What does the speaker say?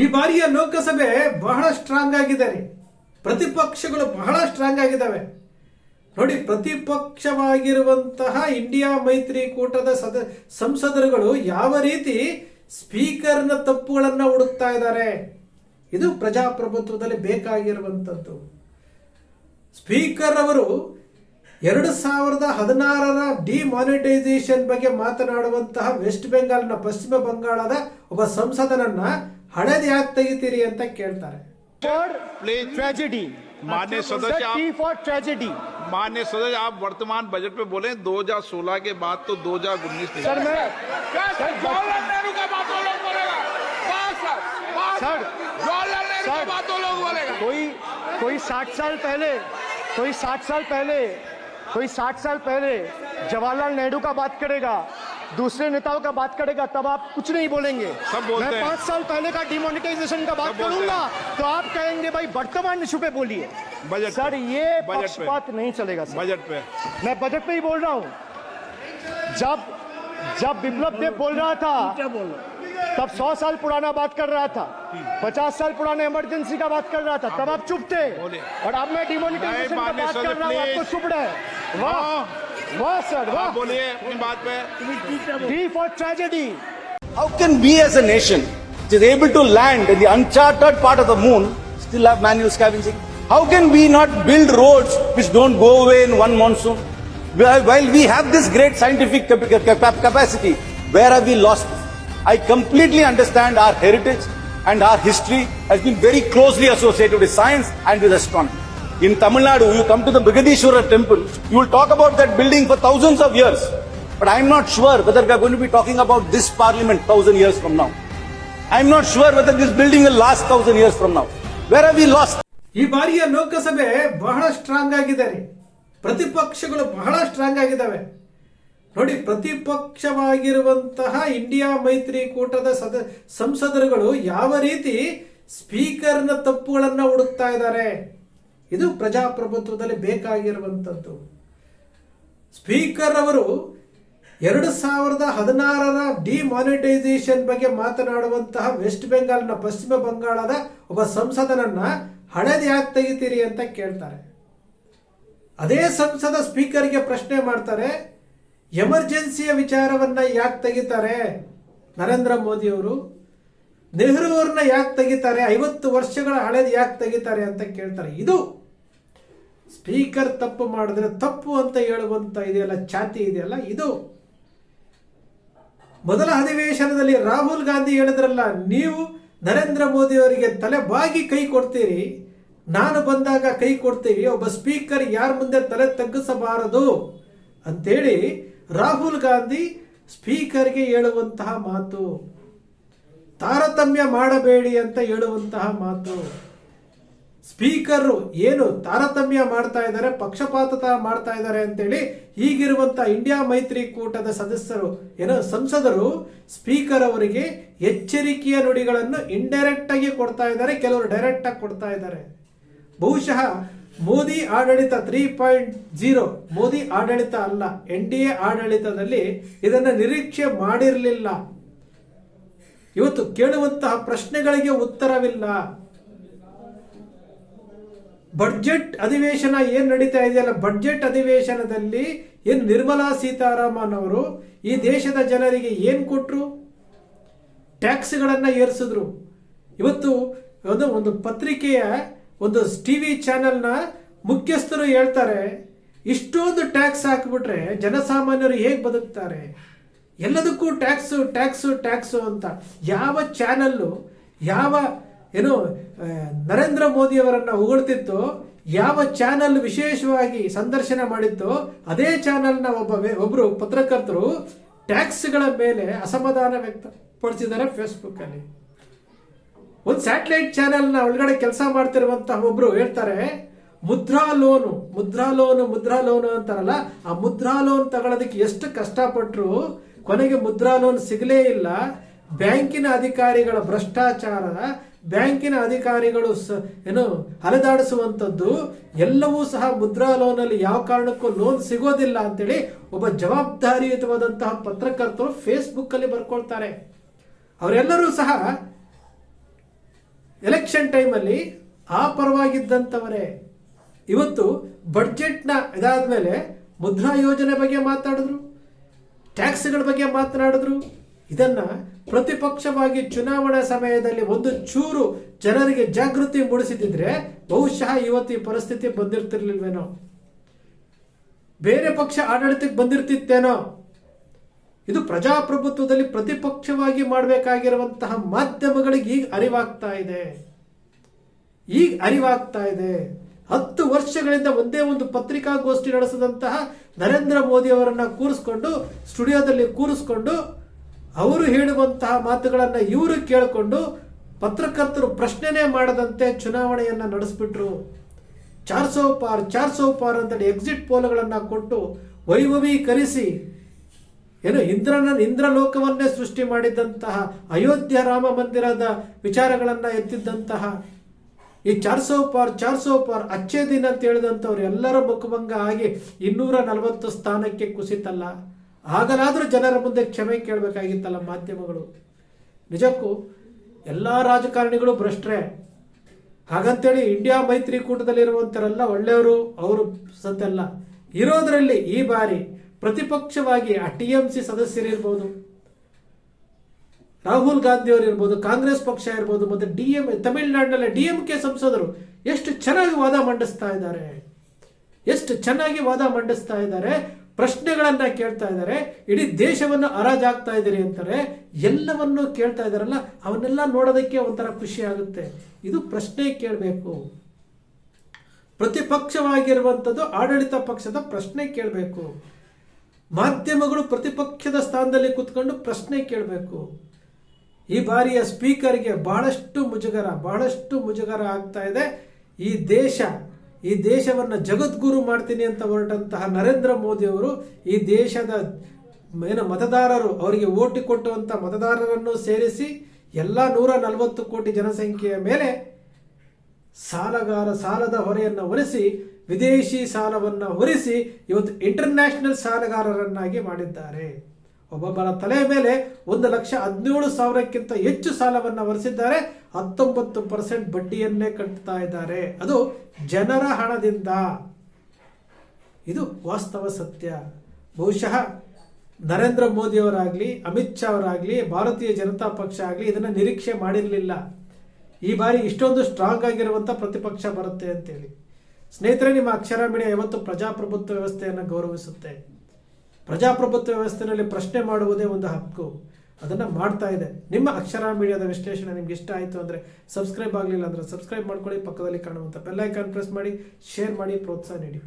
ಈ ಬಾರಿಯ ಲೋಕಸಭೆ ಬಹಳ ಸ್ಟ್ರಾಂಗ್ ಆಗಿದೆ ರೀ ಪ್ರತಿಪಕ್ಷಗಳು ಬಹಳ ಸ್ಟ್ರಾಂಗ್ ಆಗಿದ್ದಾವೆ. ನೋಡಿ, ಪ್ರತಿಪಕ್ಷವಾಗಿರುವಂತಹ ಇಂಡಿಯಾ ಮೈತ್ರಿಕೂಟದ ಸದ, ಸಂಸದರುಗಳು ಯಾವ ರೀತಿ ಸ್ಪೀಕರ್ನ ತಪ್ಪುಗಳನ್ನು ಹುಡುಕ್ತಾ ಇದ್ದಾರೆ. ಇದು ಪ್ರಜಾಪ್ರಭುತ್ವದಲ್ಲಿ ಬೇಕಾಗಿರುವಂಥದ್ದು ಸ್ಪೀಕರ್ ಅವರು ಎರಡು ಸಾವಿರದ ಹದಿನಾರರ ಡಿಮಾನಿಟೈಸೇಷನ್ ಬಗ್ಗೆ ಮಾತನಾಡುವಂತಹ ವೆಸ್ಟ್ ಬೆಂಗಾಲ್ನ ಪಶ್ಚಿಮ ಬಂಗಾಳದ ಒಬ್ಬ ಸಂಸದನನ್ನ ಹಣದ ಯಾಕೆ ತೆಗಿತೀರಿ ಅಂತ ಕೇಳ್ತಾರೆ for Please. tragedy. माननीय सदस्य T आप for tragedy. माननीय सदस्य आप वर्तमान बजट पे बोले 2016 के बाद तो 2019 नहीं सर मैं सर जवाहरलाल नेहरू का बात वो लोग बोलेगा बस सर बस सर, जवाहरलाल नेहरू का सर। बात वो लोग बोलेगा कोई कोई साठ साल पहले कोई साठ साल पहले कोई साठ साल पहले जवाहरलाल नेहरू का बात करेगा दूसरे नेताओं का बात करेगा तब आप कुछ नहीं बोलेंगे। सब बोलते मैं पाँच साल पहले का डिमोनिटाइजेशन का बात करूँगा तो आप कहेंगे भाई वर्तमान इशू पे बोलिए। बजट सर ये। पक्षपात नहीं चलेगा सर। बजट पे। मैं बजट पे ही बोल रहा हूँ। जब जब बिप्लब देव बोल रहा था तब सौ साल पुराना बात कर रहा था। पचास साल पुराने इमरजेंसी का बात कर रहा था। तब आप चुप थे। और अब मैं डिमोनिटाइजेशन का बात कर रहा हूँ आपको चुप रहे वाह। हाँ। वाह सर वाह आप बोलिए अपनी बात पे D for tragedy How can we as a nation, which is able to land in the uncharted part of the moon, still have manual scavenging? How can we not build roads which don't go away in one monsoon? While while we have this great scientific cap- cap- cap- capacity, where have we lost? it? I completely understand our heritage and our history has been very closely associated with science and with astronomy. In Tamil Nadu, you come to the Brigadishwara temple, you will talk about that building for thousands of years. But I'm not sure whether we are going to be talking about this parliament thousand years from now. I'm not sure whether this building will last thousand years from now. Where have we lost? ಈ ಬಾರಿಯ ಲೋಕಸಭೆ ಬಹಳ strong ಆಗಿದೆ ರೀ ಪ್ರತಿಪಕ್ಷಗಳು ಬಹಳ strong ಆಗಿದ್ದಾವೆ ನೋಡಿ ಪ್ರತಿಪಕ್ಷವಾಗಿರುವಂತಹ India ಮೈತ್ರಿಕೂಟದ ಸದ ಸಂಸದರುಗಳು ಯಾವ ರೀತಿ ಸ್ಪೀಕರ್ನ ತಪ್ಪುಗಳನ್ನ ಹುಡುಕ್ತಾ ಇದ್ದಾರೆ ಇದು ಪ್ರಜಾಪ್ರಭುತ್ವದಲ್ಲಿ ಬೇಕಾಗಿರುವಂಥದ್ದು. ಸ್ಪೀಕರ್ ಅವರು ಎರಡು ಸಾವಿರದ ಹದಿನಾರರ ಡಿಮಾನಿಟೈಸೇಷನ್ ಬಗ್ಗೆ ಮಾತನಾಡುವಂತಹ ವೆಸ್ಟ್ ಬೆಂಗಾಲ್ನ ಪಶ್ಚಿಮ ಬಂಗಾಳದ ಒಬ್ಬ ಸಂಸದನನ್ನ ಹಣದ ಯಾಕೆ ತೆಗಿತೀರಿ ಅಂತ ಕೇಳ್ತಾರೆ. ಅದೇ ಸಂಸದ ಸ್ಪೀಕರ್ಗೆ ಪ್ರಶ್ನೆ ಮಾಡ್ತಾರೆ, ಎಮರ್ಜೆನ್ಸಿಯ ವಿಚಾರವನ್ನ ಯಾಕೆ ತೆಗಿತಾರೆ ನರೇಂದ್ರ ಮೋದಿ ಅವರು ನೆಹರು ಅವ್ರನ್ನ ಯಾಕೆ ತೆಗಿತಾರೆ? ಐವತ್ತು ವರ್ಷಗಳ ಹಳೇದು ಯಾಕೆ ತೆಗಿತಾರೆ ಅಂತ ಕೇಳ್ತಾರೆ. ಇದು ಸ್ಪೀಕರ್ ತಪ್ಪು ಮಾಡಿದ್ರೆ ತಪ್ಪು ಅಂತ ಹೇಳುವಂತ ಇದೆಯಲ್ಲ, ಛಾತಿ ಇದೆಯಲ್ಲ, ಇದು ಮೊದಲ ಅಧಿವೇಶನದಲ್ಲಿ ರಾಹುಲ್ ಗಾಂಧಿ ಹೇಳಿದ್ರಲ್ಲ, ನೀವು ನರೇಂದ್ರ ಮೋದಿ ಅವರಿಗೆ ತಲೆ ಬಾಗಿ ಕೈ ಕೊಡ್ತೀರಿ, ನಾನು ಬಂದಾಗ ಕೈ ಕೊಡ್ತೀವಿ, ಒಬ್ಬ ಸ್ಪೀಕರ್ ಯಾರ ಮುಂದೆ ತಲೆ ತಗ್ಗಿಸಬಾರದು? ಅಂತೇಳಿ ರಾಹುಲ್ ಗಾಂಧಿ ಸ್ಪೀಕರ್ಗೆ ಹೇಳುವಂತಹ ಮಾತು. ತಾರತಮ್ಯ ಮಾಡಬೇಡಿ ಅಂತ ಹೇಳುವಂತಹ ಮಾತು. ಸ್ಪೀಕರ್ ಏನು ತಾರತಮ್ಯ ಮಾಡ್ತಾ ಇದ್ದಾರೆ, ಪಕ್ಷಪಾತತ ಮಾಡ್ತಾ ಇದ್ದಾರೆ ಅಂತೇಳಿ ಈಗಿರುವಂತ ಇಂಡಿಯಾ ಮೈತ್ರಿಕೂಟದ ಸದಸ್ಯರು, ಏನೋ ಸಂಸದರು, ಸ್ಪೀಕರ್ ಅವರಿಗೆ ಎಚ್ಚರಿಕೆಯ ನುಡಿಗಳನ್ನು ಇಂಡೈರೆಕ್ಟ್ ಆಗಿ ಕೊಡ್ತಾ ಇದ್ದಾರೆ, ಕೆಲವರು ಡೈರೆಕ್ಟ್ ಆಗಿ ಕೊಡ್ತಾ ಇದ್ದಾರೆ. ಬಹುಶಃ ಮೋದಿ ಆಡಳಿತ ತ್ರೀ ಪಾಯಿಂಟ್ ಜೀರೋ ಮೋದಿ ಆಡಳಿತ ಅಲ್ಲ, ಎನ್ ಡಿ ಎ ಆಡಳಿತದಲ್ಲಿ ಇದನ್ನು ನಿರೀಕ್ಷೆ ಮಾಡಿರಲಿಲ್ಲ. ಇವತ್ತು ಕೇಳುವಂತಹ ಪ್ರಶ್ನೆಗಳಿಗೆ ಉತ್ತರವಿಲ್ಲ. ಬಡ್ಜೆಟ್ ಅಧಿವೇಶನ ಏನು ನಡೀತಾ ಇದೆಯಲ್ಲ ಬಡ್ಜೆಟ್ ಅಧಿವೇಶನದಲ್ಲಿ ಏನು ನಿರ್ಮಲಾ ಸೀತಾರಾಮನ್ ಅವರು ಈ ದೇಶದ ಜನರಿಗೆ ಏನು ಕೊಟ್ರು? ಟ್ಯಾಕ್ಸ್ಗಳನ್ನು ಏರಿಸಿದ್ರು. ಇವತ್ತು ಒಂದು ಒಂದು ಪತ್ರಿಕೆಯ ಒಂದು ಟಿವಿ ಚಾನೆಲ್ನ ಮುಖ್ಯಸ್ಥರು ಹೇಳ್ತಾರೆ, ಇಷ್ಟೊಂದು ಟ್ಯಾಕ್ಸ್ ಹಾಕಿಬಿಟ್ರೆ ಜನಸಾಮಾನ್ಯರು ಹೇಗೆ ಬದುಕ್ತಾರೆ? ಎಲ್ಲದಕ್ಕೂ ಟ್ಯಾಕ್ಸು ಟ್ಯಾಕ್ಸು ಟ್ಯಾಕ್ಸು ಅಂತ ಯಾವ ಚಾನಲ್ಲು, ಯಾವ, ಏನು ನರೇಂದ್ರ ಮೋದಿಯವರನ್ನು ಹೊಗಳ್ತಿತ್ತು ಯಾವ ಚಾನಲ್ ವಿಶೇಷವಾಗಿ ಸಂದರ್ಶನ ಮಾಡಿತ್ತು, ಅದೇ ಚಾನಲ್ನ ಒಬ್ಬ ಒಬ್ಬರು ಪತ್ರಕರ್ತರು ಟ್ಯಾಕ್ಸ್ಗಳ ಮೇಲೆ ಅಸಮಾಧಾನ ವ್ಯಕ್ತಪಡಿಸಿದ್ದಾರೆ ಫೇಸ್ಬುಕ್ ಅಲ್ಲಿ ಒಂದು ಸ್ಯಾಟಲೈಟ್ ಚಾನೆಲ್ನ ಒಳಗಡೆ ಕೆಲಸ ಮಾಡ್ತಿರುವಂತಹ ಒಬ್ಬರು ಹೇಳ್ತಾರೆ, Mudra loan Mudra loan Mudra loan ಅಂತಾರಲ್ಲ, ಆ ಮುದ್ರಾ ಲೋನ್ ತಗೊಳ್ಳೋದಕ್ಕೆ ಎಷ್ಟು ಕಷ್ಟಪಟ್ಟರು ಕೊನೆಗೆ ಮುದ್ರಾ ಲೋನ್ ಸಿಗಲೇ ಇಲ್ಲ. ಬ್ಯಾಂಕಿನ ಅಧಿಕಾರಿಗಳ ಭ್ರಷ್ಟಾಚಾರ, ಬ್ಯಾಂಕಿನ ಅಧಿಕಾರಿಗಳು ಏನು, ಅಲೆದಾಡಿಸುವಂಥದ್ದು, ಎಲ್ಲವೂ ಸಹ ಮುದ್ರಾ ಲೋನಲ್ಲಿ ಯಾವ ಕಾರಣಕ್ಕೂ ಲೋನ್ ಸಿಗೋದಿಲ್ಲ ಅಂತೇಳಿ ಒಬ್ಬ ಜವಾಬ್ದಾರಿಯುತವಾದಂತಹ ಪತ್ರಕರ್ತರು ಫೇಸ್ಬುಕ್ ಅಲ್ಲಿ ಬರ್ಕೊಳ್ತಾರೆ. ಅವರೆಲ್ಲರೂ ಸಹ ಎಲೆಕ್ಷನ್ ಟೈಮಲ್ಲಿ ಆ ಪರವಾಗಿದ್ದಂಥವರೇ. ಇವತ್ತು ಬಡ್ಜೆಟ್ನ ಇದಾದ್ಮೇಲೆ ಮುದ್ರಾ ಯೋಜನೆ ಬಗ್ಗೆ ಮಾತಾಡಿದ್ರು. ಟ್ಯಾಕ್ಸ್ಗಳ ಬಗ್ಗೆ ಮಾತನಾಡಿದ್ರು. ಇದನ್ನ ಪ್ರತಿಪಕ್ಷವಾಗಿ ಚುನಾವಣಾ ಸಮಯದಲ್ಲಿ ಒಂದು ಚೂರು ಜನರಿಗೆ ಜಾಗೃತಿ ಮೂಡಿಸಿದ್ರೆ ಬಹುಶಃ ಇವತ್ತು ಈ ಪರಿಸ್ಥಿತಿ ಬಂದಿರ್ತಿರ್ಲಿಲ್ವೇನೋ. ಬೇರೆ ಪಕ್ಷ ಆಡಳಿತಕ್ಕೆ ಬಂದಿರ್ತಿತ್ತೇನೋ. ಇದು ಪ್ರಜಾಪ್ರಭುತ್ವದಲ್ಲಿ ಪ್ರತಿಪಕ್ಷವಾಗಿ ಮಾಡಬೇಕಾಗಿರುವಂತಹ ಮಾಧ್ಯಮಗಳಿಗೆ ಈಗ ಅರಿವಾಗ್ತಾ ಇದೆ. ಈಗ ಅರಿವಾಗ್ತಾ ಇದೆ. ಹತ್ತು ವರ್ಷಗಳಿಂದ ಒಂದೇ ಒಂದು ಪತ್ರಿಕಾಗೋಷ್ಠಿ ನಡೆಸಿದಂತಹ ನರೇಂದ್ರ ಮೋದಿ ಅವರನ್ನ ಕೂರಿಸ್ಕೊಂಡು, ಸ್ಟುಡಿಯೋದಲ್ಲಿ ಕೂರಿಸ್ಕೊಂಡು, ಅವರು ಹೇಳುವಂತಹ ಮಾತುಗಳನ್ನ ಇವರು ಕೇಳಿಕೊಂಡು ಪತ್ರಕರ್ತರು ಪ್ರಶ್ನೆನೇ ಮಾಡದಂತೆ ಚುನಾವಣೆಯನ್ನ ನಡೆಸ್ಬಿಟ್ರು. ಚಾರ್ ಸೌ ಪಾರ್ ಚಾರ್ ಸೌ ಪಾರ್ ಅಂತೇಳಿ ಎಕ್ಸಿಟ್ ಪೋಲ್ಗಳನ್ನ ಕೊಟ್ಟು ವೈಭವೀಕರಿಸಿ, ಏನು ಇಂದ್ರನ, ಇಂದ್ರಲೋಕವನ್ನೇ ಸೃಷ್ಟಿ ಮಾಡಿದಂತಹ ಅಯೋಧ್ಯ ರಾಮ ಮಂದಿರದ ವಿಚಾರಗಳನ್ನ ಎತ್ತಿದ್ದಂತಹ ಈ ಚಾರ್ ಸೌ ಪಾರ್ ಚಾರ್ ಸೌ ಪಾರ್ ಅಚ್ಚೇ ದಿನ ಅಂತ ಹೇಳಿದಂಥವ್ರು ಎಲ್ಲರ ಮುಖಭಂಗ ಆಗಿ ಇನ್ನೂರ ನಲವತ್ತು ಸ್ಥಾನಕ್ಕೆ ಕುಸಿತಲ್ಲ. ಆಗಲಾದರೂ ಜನರ ಮುಂದೆ ಕ್ಷಮೆ ಕೇಳಬೇಕಾಗಿತ್ತಲ್ಲ ಮಾಧ್ಯಮಗಳು. ನಿಜಕ್ಕೂ ಎಲ್ಲ ರಾಜಕಾರಣಿಗಳು ಭ್ರಷ್ಟರೇ. ಹಾಗಂತೇಳಿ ಇಂಡಿಯಾ ಮೈತ್ರಿಕೂಟದಲ್ಲಿರುವಂಥರೆಲ್ಲ ಒಳ್ಳೆಯವರು, ಅವರು ಸತ್ಯಲ್ಲ. ಇರೋದರಲ್ಲಿ ಈ ಬಾರಿ ಪ್ರತಿಪಕ್ಷವಾಗಿ ಆ ಟಿ ಎಂ ಸಿ ಸದಸ್ಯರಿರ್ಬೋದು. ರಾಹುಲ್ ಗಾಂಧಿ ಅವರು ಇರ್ಬೋದು, ಕಾಂಗ್ರೆಸ್ ಪಕ್ಷ ಇರ್ಬೋದು, ಮತ್ತೆ ಡಿ ಎಂ ತಮಿಳುನಾಡಿನಲ್ಲಿ ಡಿ ಎಂ ಕೆ ಸಂಸದರು ಎಷ್ಟು ಚೆನ್ನಾಗಿ ವಾದ ಮಂಡಿಸ್ತಾ ಇದ್ದಾರೆ. ಎಷ್ಟು ಚೆನ್ನಾಗಿ ವಾದ ಮಂಡಿಸ್ತಾ ಇದ್ದಾರೆ, ಪ್ರಶ್ನೆಗಳನ್ನ ಕೇಳ್ತಾ ಇದ್ದಾರೆ, ಇಡೀ ದೇಶವನ್ನು ಹರಾಜಾಗ್ತಾ ಇದ್ದೀರಿ ಅಂತಾರೆ, ಎಲ್ಲವನ್ನೂ ಕೇಳ್ತಾ ಇದ್ದಾರಲ್ಲ, ಅವನ್ನೆಲ್ಲ ನೋಡೋದಕ್ಕೆ ಒಂಥರ ಖುಷಿ ಆಗುತ್ತೆ. ಇದು ಪ್ರಶ್ನೆ ಕೇಳಬೇಕು. ಪ್ರತಿಪಕ್ಷವಾಗಿರುವಂಥದ್ದು ಆಡಳಿತ ಪಕ್ಷದ ಪ್ರಶ್ನೆ ಕೇಳಬೇಕು. ಮಾಧ್ಯಮಗಳು ಪ್ರತಿಪಕ್ಷದ ಸ್ಥಾನದಲ್ಲಿ ಕೂತ್ಕೊಂಡು ಪ್ರಶ್ನೆ ಕೇಳಬೇಕು. ಈ ಬಾರಿಯ ಸ್ಪೀಕರ್ಗೆ ಬಹಳಷ್ಟು ಮುಜುಗರ ಬಹಳಷ್ಟು ಮುಜುಗರ ಆಗ್ತಾ ಇದೆ. ಈ ದೇಶ, ಈ ದೇಶವನ್ನು ಜಗದ್ಗುರು ಮಾಡ್ತೀನಿ ಅಂತ ಹೊರಟಂತಹ ನರೇಂದ್ರ ಮೋದಿ ಅವರು ಈ ದೇಶದ ಏನು ಮತದಾರರು ಅವರಿಗೆ ಓಟು ಕೊಟ್ಟುವಂಥ ಮತದಾರರನ್ನು ಸೇರಿಸಿ ಎಲ್ಲ ನೂರ ನಲವತ್ತು ಕೋಟಿ ಜನಸಂಖ್ಯೆಯ ಮೇಲೆ ಸಾಲಗಾರ ಸಾಲದ ಹೊರೆಯನ್ನು ಹೊರಿಸಿ ವಿದೇಶಿ ಸಾಲವನ್ನು ಹೊರಿಸಿ ಇವತ್ತು ಇಂಟರ್ನ್ಯಾಷನಲ್ ಸಾಲಗಾರರನ್ನಾಗಿ ಮಾಡಿದ್ದಾರೆ. ಒಬ್ಬೊಬ್ಬರ ತಲೆ ಮೇಲೆ ಒಂದು ಲಕ್ಷ ಹದಿನೇಳು ಸಾವಿರಕ್ಕಿಂತ ಹೆಚ್ಚು ಸಾಲವನ್ನು ಹೊರಿಸಿದ್ದಾರೆ. ಹತ್ತೊಂಬತ್ತು ಪರ್ಸೆಂಟ್ ಬಡ್ಡಿಯನ್ನೇ ಕಟ್ತಾ ಇದ್ದಾರೆ. ಅದು ಜನರ ಹಣದಿಂದ. ಇದು ವಾಸ್ತವ ಸತ್ಯ. ಬಹುಶಃ ನರೇಂದ್ರ ಮೋದಿಯವರಾಗಲಿ ಅಮಿತ್ ಶಾ ಅವರಾಗಲಿ, ಭಾರತೀಯ ಜನತಾ ಪಕ್ಷ ಆಗಲಿ ಇದನ್ನು ನಿರೀಕ್ಷೆ ಮಾಡಿರಲಿಲ್ಲ. ಈ ಬಾರಿ ಇಷ್ಟೊಂದು ಸ್ಟ್ರಾಂಗ್ ಆಗಿರುವಂಥ ಪ್ರತಿಪಕ್ಷ ಬರುತ್ತೆ ಅಂತೇಳಿ. ಸ್ನೇಹಿತರೆ, ನಿಮ್ಮ ಅಕ್ಷರ ಮೀಡಿಯಾ ಯಾವತ್ತು ಪ್ರಜಾಪ್ರಭುತ್ವ ವ್ಯವಸ್ಥೆಯನ್ನು ಗೌರವಿಸುತ್ತೆ. ಪ್ರಜಾಪ್ರಭುತ್ವ ವ್ಯವಸ್ಥೆಯಲ್ಲಿ ಪ್ರಶ್ನೆ ಮಾಡುವುದೇ ಒಂದು ಹಕ್ಕು. ಅದನ್ನು ಮಾಡ್ತಾ ಇದೆ. ನಿಮ್ಮ ಅಕ್ಷರ ಮೀಡಿಯಾದ ವಿಶ್ಲೇಷಣೆ ನಿಮ್ಗೆ ಇಷ್ಟ ಆಯಿತು ಅಂದರೆ ಸಬ್ಸ್ಕ್ರೈಬ್ ಆಗಲಿಲ್ಲ ಅಂದರೆ ಸಬ್ಸ್ಕ್ರೈಬ್ ಮಾಡ್ಕೊಳ್ಳಿ. ಪಕ್ಕದಲ್ಲಿ ಕಾಣುವಂಥ ಬೆಲ್ಲೈಕಾನ್ ಪ್ರೆಸ್ ಮಾಡಿ, ಶೇರ್ ಮಾಡಿ, ಪ್ರೋತ್ಸಾಹ ನೀಡಿ.